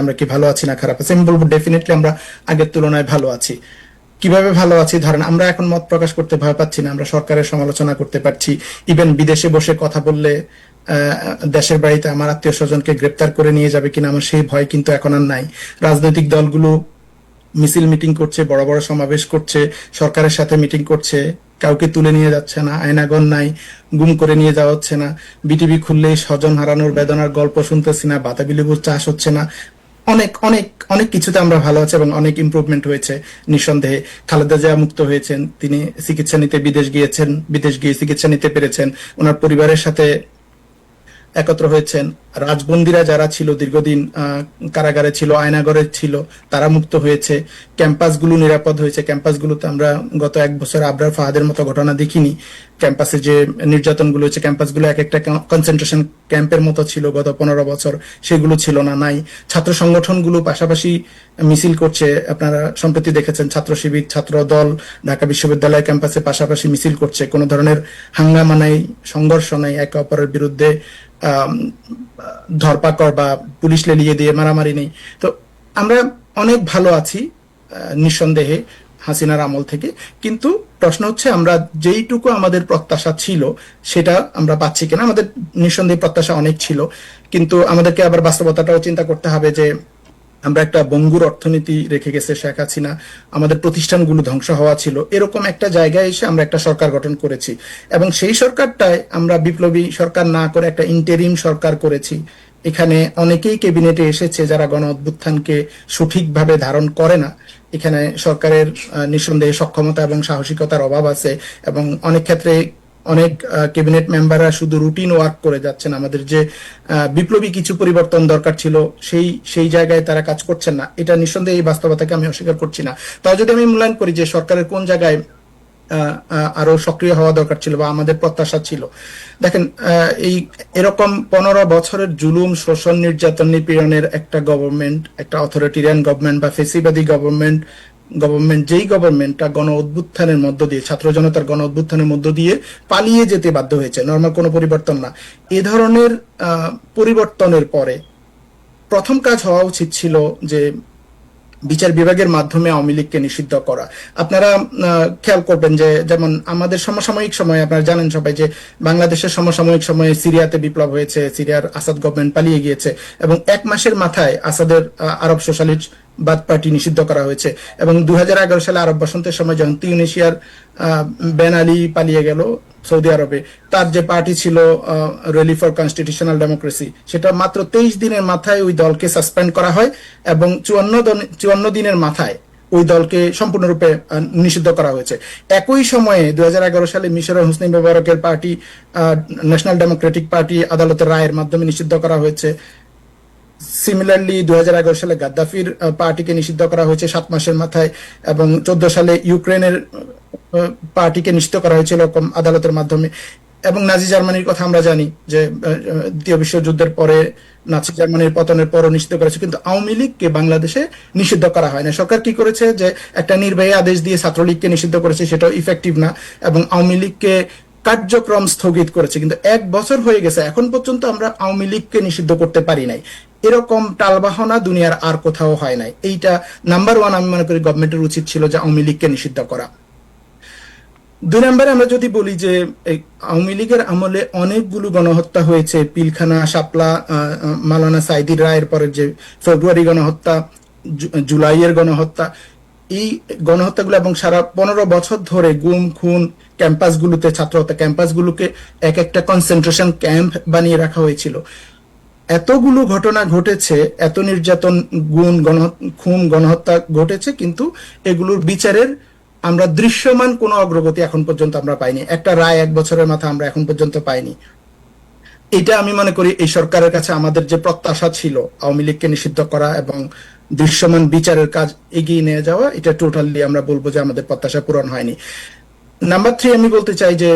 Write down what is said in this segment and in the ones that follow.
আমরা কি ভালো আছি না খারাপ আছি? আমি বলব ডেফিনেটলি আমরা আগের তুলনায় ভালো আছি। কীভাবে ভালো আছি? ধরেন আমরা এখন মত প্রকাশ করতে ভয় পাচ্ছি না, আমরা সরকারের সমালোচনা করতে পারছি। ইভেন বিদেশে বসে কথা বললে দেশের বাড়িতে আমার আত্মীয় স্বজনকে গ্রেপ্তার করে নিয়ে যাবে কিনা আমার সেই ভয় কিন্তু এখন আর নাই। রাজনৈতিক দলগুলো মিছিল মিটিং করছে, বড় বড় সমাবেশ করছে, সরকারের সাথে মিটিং করছে, কাউকে তুলে নিয়ে যাচ্ছে না আয়নাগন নাই, গুম করে নিয়ে যাওয়া হচ্ছে না। বিটিভি খুললেই স্বজন হারানোর বেদনার গল্প শুনতেছি না বাতাবি লেবুর চাষ হচ্ছে না অনেক অনেক অনেক কিছুতে আমরা ভালো আছি এবং অনেক ইম্প্রুভমেন্ট হয়েছে। নিঃসন্দেহে খালেদা জিয়া মুক্ত হয়েছেন, তিনি চিকিৎসা নিতে বিদেশ গিয়েছেন, বিদেশ গিয়ে চিকিৎসা নিতে পেরেছেন। ওনার পরিবারের সাথে একত্র হয়েছেন। রাজবন্দীরা যারা ছিল, দীর্ঘদিন কারাগারে ছিল, আয়নাগরে ছিল, তারা মুক্ত হয়েছে। ক্যাম্পাসগুলো নিরাপদ হয়েছে। ক্যাম্পাসগুলোতে আমরা গত এক বছর আবরার ফাহাদের মতো ঘটনা দেখিনি। ক্যাম্পাসে যে নির্যাতনগুলো হয়েছে, ক্যাম্পাসগুলো এক একটা কনসেন্ট্রেশন ক্যাম্পের মতো ছিল গত পনেরো বছর। সেগুলো ছিল না, নাই। ছাত্র সংগঠনগুলো পাশাপাশি মিছিল করছে। আপনারা সম্প্রতি দেখেছেন, ছাত্র শিবির, ছাত্র দল, ঢাকা বিশ্ববিদ্যালয় ক্যাম্পাসে পাশাপাশি মিছিল করছে। কোনো ধরনের হাঙ্গামা নাই, সংঘর্ষ নাই, একে অপরের বিরুদ্ধে ধরপাকড় বা পুলিশ লেলিয়ে দিয়ে মারামারি নেই। তো আমরা অনেক ভালো আছি নিঃসন্দেহে হাসিনার আমল থেকে। কিন্তু প্রশ্ন হচ্ছে, আমরা যেইটুকু আমাদের প্রত্যাশা ছিল, সেটা আমরা পাচ্ছি কিনা? আমাদের নিঃসন্দেহে প্রত্যাশা অনেক ছিল। কিন্তু আমাদেরকে আবার বাস্তবতাটাও চিন্তা করতে হবে যে আমরা একটা বঙ্গুর অর্থনীতি রেখে গেছে শেখ হাসিনা। আমাদের প্রতিষ্ঠানগুলো ধ্বংস হওয়া ছিল। এরকম একটা জায়গায় এসে আমরা একটা সরকার গঠন করেছি। এবং সেই সরকারটায় আমরা বিপ্লবী সরকার না করে একটা ইন্টেরিম সরকার করেছি। এখানে অনেকেই ক্যাবিনেটে এসেছে যারা গণ অভ্যুত্থানকে সঠিকভাবে ধারণ করে না। এখানে সরকারের নিঃসন্দেহে সক্ষমতা এবং সাহসিকতার অভাব আছে এবং অনেক ক্ষেত্রে অনেক ক্যাবিনেট মেম্বাররা শুধু রুটিন ওয়ার্ক করে যাচ্ছেন। আমাদের যে বিপ্লবী কিছু পরিবর্তন দরকার ছিল, সেই সেই জায়গায় তারা কাজ করছেন না। এটা নিঃসন্দেহে এই বাস্তবতাকে আমি অস্বীকার করছি না। তাও যদি আমি মূল্যায়ন করি যে সরকারের কোন জায়গায় আরও সক্রিয় হওয়া দরকার ছিল বা আমাদের প্রত্যাশা ছিল। দেখেন এই, এরকম পনেরো বছরের জুলুম, শোষণ, নির্যাতন, নিপীড়নের একটা গভর্নমেন্ট একটা অথরিটেরিয়ান গভর্নমেন্ট বা ফেসিবাদী গভর্নমেন্ট গভর্নমেন্ট, যেই গভর্নমেন্টটা গণ অভ্যুত্থানের মধ্য দিয়ে, ছাত্র জনতার গণ অভ্যুত্থানের মধ্য দিয়ে পালিয়ে যেতে বাধ্য হয়েছে। নর্মাল কোনো পরিবর্তন না। এ ধরনের পরিবর্তনের পরে প্রথম কাজ হওয়া উচিত ছিল যে বিচার বিভাগের মাধ্যমে আওয়ামী লীগকে নিষিদ্ধ করা। আপনারা খেয়াল করবেন যে যেমন আমাদের সমসাময়িক সময়ে আপনারা জানেন সবাই যে বাংলাদেশের সমসাময়িক সময়ে সিরিয়াতে বিপ্লব হয়েছে, সিরিয়ার আসাদ গভর্নমেন্ট পালিয়ে গিয়েছে এবং এক মাসের মাথায় আসাদের আরব সোশ্যালিস্ট বাদ পার্টি নিষিদ্ধ করা হয়েছে। এবং দুই সালে আরব বসন্তের সময় যখন তিউনেশিয়ার বেন আলী পালিয়ে গেল সৌদি আরবে, তার যে পার্টি ছিল রেলি ফর কনস্টিটিউশনাল ডেমোক্রেসি সেটা মাত্র তেইশ দিনের মাথায় ওই দলকে সাসপেন্ড করা হয় এবং চুয়ান্ন চুয়ান্ন দিনের মাথায় ওই দলকে সম্পূর্ণরূপে নিষিদ্ধ করা হয়েছে। একই সময়ে দুই হাজার এগারো সালে মিশরের হুসনি মোবারকের পার্টি ন্যাশনাল ডেমোক্রেটিক পার্টি আদালতের রায়ের মাধ্যমে নিষিদ্ধ করা হয়েছে। সিমিলারলি দুই হাজার এগারো সালে গাদ্দাফির পার্টিকে নিষিদ্ধ করা হয়েছে সাত মাসের মাথায় এবং চোদ্দ সালে ইউক্রেনের পার্টিকে নিষিদ্ধ করা হয়েছিল আদালতের মাধ্যমে। এবং নাজি জার্মানির কথা আমরা জানি যে দ্বিতীয় বিশ্বযুদ্ধের পরে নাচি জার্মানির পতনের পরও নিষিদ্ধ করেছে, কিন্তু আওয়ামী লীগকে বাংলাদেশে নিষিদ্ধ করা হয় না। সরকার কি করেছে যে, একটা নির্বাহী আদেশ দিয়ে ছাত্রলীগকে নিষিদ্ধ করেছে, সেটাও ইফেক্টিভ না এবং আওয়ামী লীগকে কার্যক্রম স্থগিত করেছে। কিন্তু এক বছর হয়ে গেছে, এখন পর্যন্ত আমরা আওয়ামী লীগকে নিষিদ্ধ করতে পারি নাই। এরকম টালবাহনা দুনিয়ার আর কোথাও হয় নাই। এইটা নাম্বার ওয়ান আমি মনে করি গভর্নমেন্টের উচিত ছিল যে আওয়ামী লীগকে নিষিদ্ধ করা। দুই নম্বরে আমরা যদি বলি যে আওয়ামী লীগের আমলে অনেকগুলো গণহত্যা হয়েছে। পিলখানা, শাপলা মালানা সাইদির রায়ের পরে যে ফেব্রুয়ারি গণহত্যা জুলাইয়ের গণহত্যা, এই গণহত্যাগুলো এবং সারা পনেরো বছর ধরে গুম, খুন ক্যাম্পাসগুলোতে ছাত্র হত্যা ক্যাম্পাসগুলোকে এক একটা কনসেন্ট্রেশন ক্যাম্প বানিয়ে রাখা হয়েছিল। এতগুলো ঘটনা ঘটেছে, এত নির্যাতন গুণ গণ, খুন, গণহত্যা ঘটেছে, কিন্তু এগুলোর বিচারের আমরা দৃশ্যমান কোনো অগ্রগতি এখন পর্যন্ত আমরা পাইনি। একটা রায় এক বছরের মাথা আমরা এখন পর্যন্ত পাইনি। এটা আমি মনে করি এই সরকারের কাছে আমাদের যে প্রত্যাশা ছিল, আওয়ামী লীগকে নিষিদ্ধ করা এবং দৃশ্যমান বিচারের কাজ এগিয়ে নিয়ে যাওয়া, এটা টোটালি আমরা বলব যে আমাদের প্রত্যাশা পূরণ হয়নি। নাম্বার থ্রি আমি বলতে চাই যে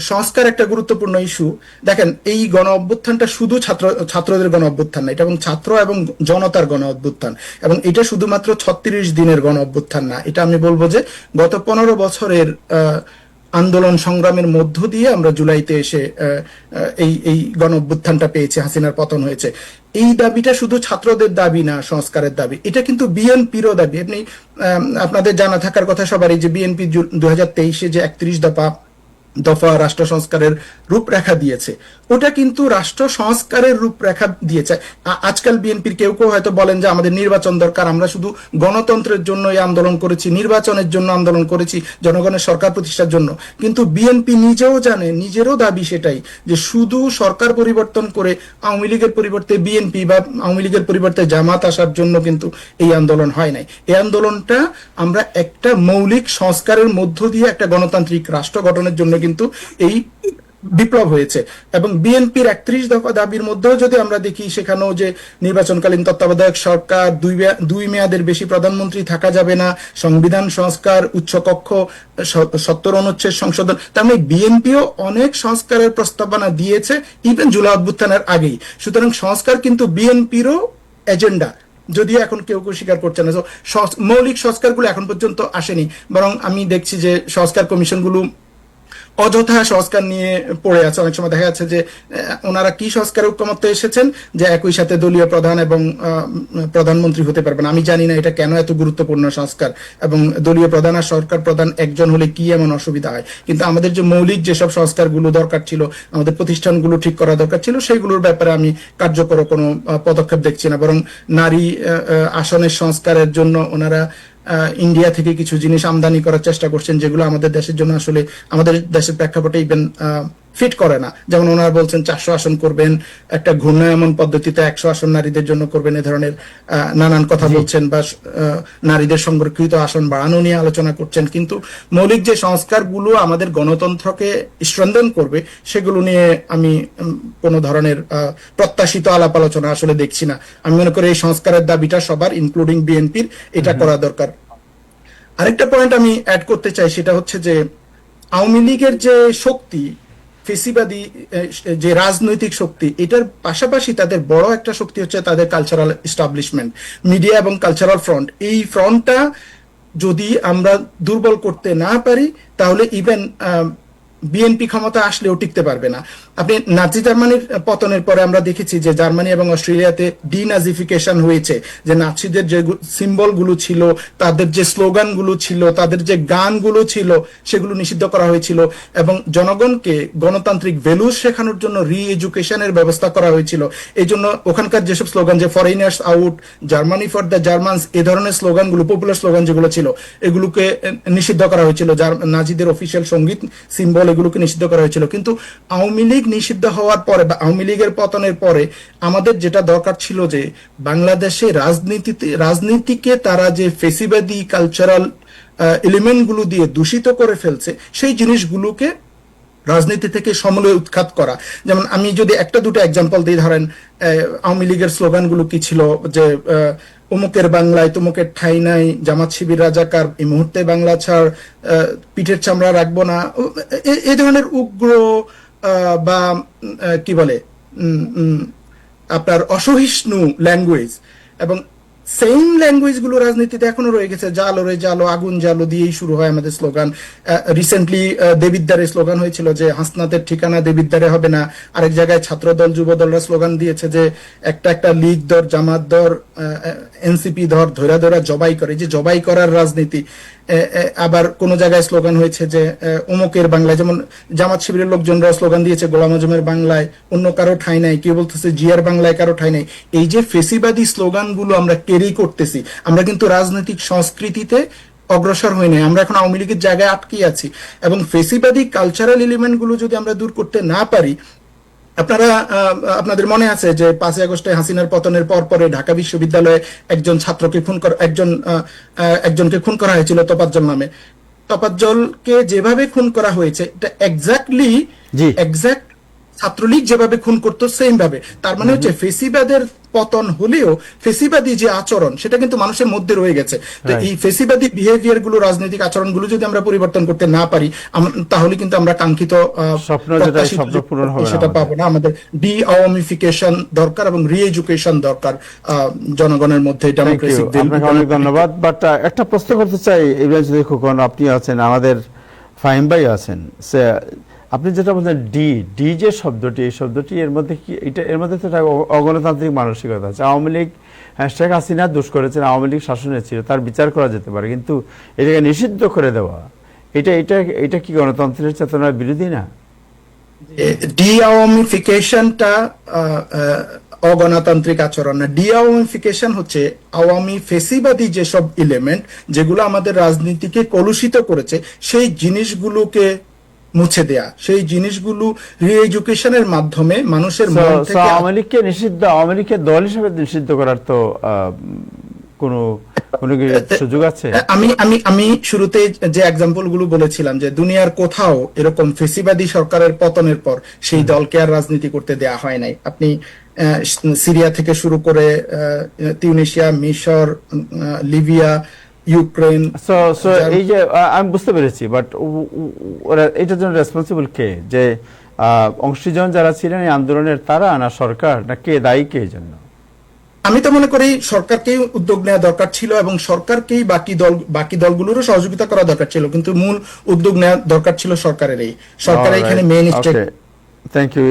সংস্কার একটা গুরুত্বপূর্ণ ইস্যু দেখেন এই গণ অভ্যুত্থানটা শুধু ছাত্র ছাত্রদের গণ অভ্যুত্থান না এটা এবং ছাত্র এবং জনতার গণ অভ্যুত্থান। এবং এটা শুধুমাত্র ছত্রিশ দিনের গণ অভ্যুত্থান না এটা আমি বলব যে গত পনেরো বছরের আহ, আন্দোলন সংগ্রামের মধ্য দিয়ে আমরা জুলাইতে এসে এই এই গণ অভ্যুত্থানটা পেয়েছি, হাসিনার পতন হয়েছে। এই দাবিটা শুধু ছাত্রদের দাবি না, সংস্কারের দাবি। এটা কিন্তু বিএনপিরও দাবি। আপনি আপনাদের জানা থাকার কথা সবারই যে বিএনপি দু হাজার তেইশে যে একত্রিশ দফা দফা রাষ্ট্র সংস্কারের রূপরেখা দিয়েছে। ওটা কিন্তু রাষ্ট্র সংস্কারের রূপরেখা দিয়েছে। আজকাল বিএনপির কেউ কেউ হয়তো বলেন যে আমাদের নির্বাচন দরকার, আমরা শুধু গণতন্ত্রের জন্য এই আন্দোলন করেছি, নির্বাচনের জন্য আন্দোলন করেছি, জনগণের সরকার প্রতিষ্ঠার জন্য। কিন্তু বিএনপি নিজেও জানে, নিজেরও দাবি সেটাই যে শুধু সরকার পরিবর্তন করে আওয়ামী লীগের পরিবর্তে বিএনপি বা আওয়ামী লীগের পরিবর্তে জামাত আসার জন্য কিন্তু এই আন্দোলন হয় নাই। এই আন্দোলনটা আমরা একটা মৌলিক সংস্কারের মধ্য দিয়ে একটা গণতান্ত্রিক রাষ্ট্র গঠনের জন্য কিন্তু এই বিপ্লব হয়েছে। এবং বিএনপির একত্রিশ দফা দাবির মধ্যেও যদি আমরা দেখি, সেখানেও যে নির্বাচনকালীন তত্ত্বাবধায়ক সরকার দুই দুই মেয়াদের বেশি প্রধানমন্ত্রী থাকা যাবে না, সংবিধান সংস্কার, উচ্চকক্ষ, স- সত্তর অনুচ্ছেদ সংশোধন, তার মানে বিএনপিও অনেক সংস্কারের প্রস্তাবনা দিয়েছে ইভেন জুলাই অভ্যুত্থানের আগেই। সুতরাং সংস্কার কিন্তু বিএনপিরও এজেন্ডা, যদিও এখন কেউ কেউ স্বীকার করছে না। মৌলিক সংস্কারগুলো এখন পর্যন্ত আসেনি। বরং আমি দেখছি যে সংস্কার কমিশনগুলো অযথা সংস্কার নিয়ে পড়ে আছে। অনেক সময় দেখা যাচ্ছে যে ওনারা কি সংস্কার ঐক্যমত্যে এসেছেন? যে একই সাথে দলীয় প্রধান এবং প্রধানমন্ত্রী হতে পারবেন। আমি জানি না এটা কেন এত গুরুত্বপূর্ণ সংস্কার। এবং দলীয় প্রধান আর সরকার প্রধান একজন হলে কি এমন অসুবিধা হয়? কিন্তু আমাদের যে মৌলিক যেসব সংস্কারগুলো দরকার ছিল, আমাদের প্রতিষ্ঠানগুলো ঠিক করা দরকার ছিল সেগুলোর ব্যাপারে আমি কার্যকর কোনো পদক্ষেপ দেখছি না। বরং নারী আসনের সংস্কারের জন্য ওনারা ইন্ডিয়া থেকে কিছু জিনিস আমদানি করার চেষ্টা করছেন, যেগুলো আমাদের দেশের জন্য আসলে, আমাদের দেশের প্রেক্ষাপটে ইভেন ফিট করে না। যেমন ওনারা বলছেন চারশো আসন করবেন একটা ঘূর্ণায়মন পদ্ধতিতে একশো আসন নারীদের জন্য করবেন এ ধরনের নানান কথা বলছেন বা নারীদের সংরক্ষিত আসন বাড়ানো নিয়ে আলোচনা করছেন। কিন্তু মৌলিক যে সংস্কারগুলো আমাদের গণতন্ত্রকে স্ট্রেন্থেন করবে সেগুলো নিয়ে আমি কোনো ধরনের আহ, প্রত্যাশিত আলাপ আলোচনা আসলে দেখছি না। আমি মনে করি এই সংস্কারের দাবিটা সবার ইনক্লুডিং বিএনপির এটা করা দরকার। আরেকটা পয়েন্ট আমি অ্যাড করতে চাই সেটা হচ্ছে যে আওয়ামী লীগের যে শক্তি ফেসিবাদী যে রাজনৈতিক শক্তি, এটার পাশাপাশি তাদের বড় একটা শক্তি হচ্ছে তাদের কালচারাল এস্টাবলিশমেন্ট মিডিয়া এবং কালচারাল ফ্রন্ট এই ফ্রন্টটা যদি আমরা দুর্বল করতে না পারি, তাহলে ইভেন বিএনপি ক্ষমতা আসলেও টিকতে পারবে না। আপনি নাজি জার্মানির পতনের পরে আমরা দেখেছি যে জার্মানি এবং অস্ট্রেলিয়াতে ডিনাজিফিকেশন হয়েছে, যে নাচিদের যে সিম্বলগুলো ছিল, তাদের যে স্লোগানগুলো ছিল, তাদের যে গানগুলো ছিল, সেগুলো নিষিদ্ধ করা হয়েছিল এবং জনগণকে গণতান্ত্রিক ভ্যালুস শেখানোর জন্য রি এডুকেশনের ব্যবস্থা করা হয়েছিল। এই জন্য ওখানকার যেসব স্লোগান, যে foreigners out Germany for the Germans এ ধরনের স্লোগানগুলো পপুলার স্লোগান যেগুলো ছিল, এগুলোকে নিষিদ্ধ করা হয়েছিল। নাজিদের অফিসিয়াল সংগীত সিম্বল এগুলোকে নিষিদ্ধ করা হয়েছিল। কিন্তু আওয়ামী লীগ নিষিদ্ধ হওয়ার পরে বা আওয়ামী লীগের পতনের পরে আমাদের যেটা দরকার ছিল যে বাংলাদেশে রাজনীতিতে, রাজনীতিকে তারা যে ফেসিবাদী কালচারাল এলিমেন্টগুলো দিয়ে দূষিত করে ফেলছে, সেই জিনিসগুলোকে রাজনীতি থেকে সমলে উৎখাত করা। যেমন আমি যদি একটা দুটো এক্সাম্পল দিই, ধরেন আওয়ামী লীগের স্লোগানগুলো কি ছিল? যে অমুকের বাংলায় তুমুকের ঠাই নাই, জামাত শিবির রাজাকার, এই মুহূর্তে বাংলা ছাড় পিঠের চামড়া রাখব না। এ- এই ধরনের উগ্র বা কি বলে? আপনার অসহিষ্ণু ল্যাঙ্গুয়েজ এবং সেম ল্যাঙ্গুয়েজগুলো রাজনীতিতে এখনও রয়ে গেছে। জালো রে জালো, আগুন জালো দিয়েই শুরু হয় আমাদের স্লোগান। রিসেন্টলি দেবিদ্দারে স্লোগান হয়েছিল যে, হাসনাতের ঠিকানা দেবিদ্দারে হবে না। আরেক জায়গায় ছাত্রদল, যুবদলরা স্লোগান দিয়েছে যে, একটা একটা লিগ দর, জামাত দর এনসিপি ধর ধরা ধরা জবাই করে। যে জবাই করার রাজনীতি আবার কোন জায়গায় স্লোগান হয়েছে যে অমুকের বাংলায়, যেমন জামাত শিবিরের লোকজনরা স্লোগান দিয়েছে, গোলাম আজমের বাংলায় অন্য কারও ঠাই নাই, কেউ বলতেছে জিয়ার বাংলায় কারও ঠাই নাই। এই যে ফেসিবাদী স্লোগানগুলো আমরা ক্যারি করতেছি, আমরা কিন্তু রাজনৈতিক সংস্কৃতিতে অগ্রসর হই নাই, আমরা এখন আওয়ামী লীগের জায়গায় আটকে আছি। এবং ফেসিবাদী কালচারাল এলিমেন্টগুলো যদি আমরা দূর করতে না পারি আপনারা আপনাদের মনে আছে যে পাঁচই আগস্টে হাসিনার পতনের পর পরে ঢাকা বিশ্ববিদ্যালয়ে একজন ছাত্রকে খুন করা একজন একজনকে খুন করা হয়েছিল তোপাজ্জল নামে তোপাজ্জলকে যেভাবে খুন করা হয়েছে এটা এক্স্যাক্টলি জি। এক্স্যাক্ট ছাত্রলীগ যেভাবে খুন করতো সেম ভাবে। তার মানে হচ্ছে ফেসিবাদের পতন হলেও ফেসিবাদী যে আচরণ সেটা কিন্তু মানুষের মধ্যে রয়ে গেছে। তো এই ফেসিবাদী বিহেভিয়ারগুলো রাজনৈতিক আচরণগুলো যদি আমরা পরিবর্তন করতে না পারি তাহলে কিন্তু আমরা কাঙ্ক্ষিত সেটা পাবো না। আমাদের ডি আওয়ামিফিকেশন দরকার এবং রি এডুকেশন দরকার জনগণের মধ্যে ডেমোক্রেসি অনেক ধন্যবাদ। বাট একটা প্রশ্ন করতে চাই ইব্রাহিম খোকন আপনি আছেন আমাদের ফাহিম ভাই আছেন। আপনি যেটা বলছেন ডি ডি যে শব্দটি, এই শব্দটি এর মধ্যে কি, এটা এর মধ্যে তো একটা অগণতান্ত্রিক মানসিকতা আছে। আওয়ামী লীগ শেখ হাসিনা দোষ করেছেন, আওয়ামী লীগ শাসনে ছিল, তার বিচার করা যেতে পারে, কিন্তু এটাকে নিষিদ্ধ করে দেওয়া, এটা এটা এটা কি গণতন্ত্রের চেতনার বিরোধী না? ডি অগণতান্ত্রিক আচরণ না। ডি আওয়ামিফিকেশন হচ্ছে আওয়ামী ফেসিবাদী যেসব এলিমেন্ট যেগুলো আমাদের রাজনীতিকে কলুষিত করেছে, সেই জিনিসগুলোকে মুছে দেয়া। সেই জিনিসগুলো রিএডুকেশনের মাধ্যমে মানুষের মন থেকে আওয়ামী লীগকে নিষিদ্ধ আওয়ামী লীগকে দল হিসেবে নিষিদ্ধ করার তো কোনো কোনো সুযোগ আছে? আমি আমি আমি শুরুতে যে এক্সাম্পলগুলো বলেছিলাম যে দুনিয়ার কোথাও এরকম ফেসিবাদী সরকারের পতনের পর সেই দলকে আর রাজনীতি করতে দেয়া হয় নাই। আপনি সিরিয়া থেকে শুরু করে তিউনিশিয়া মিশর লিবিয়া ইউক্রেন সো সো এই যে আমি বুঝতে পেরেছি বাট এটার জন্য রেসপন্সিবল কে? যে অংশীজন যারা ছিলেন এই আন্দোলনের তারা না সরকার? না কে? দায়ী কে জন্য? আমি তো মনে করি সরকারকেই উদ্যোগ নেওয়া দরকার ছিল এবং সরকারকেই বাকি দল বাকি দলগুলোরও সহযোগিতা করা দরকার ছিল কিন্তু মূল উদ্যোগ নেওয়া দরকার ছিল সরকারেরই। সরকার এখানে মেইন স্টেক থ্যাংক ইউ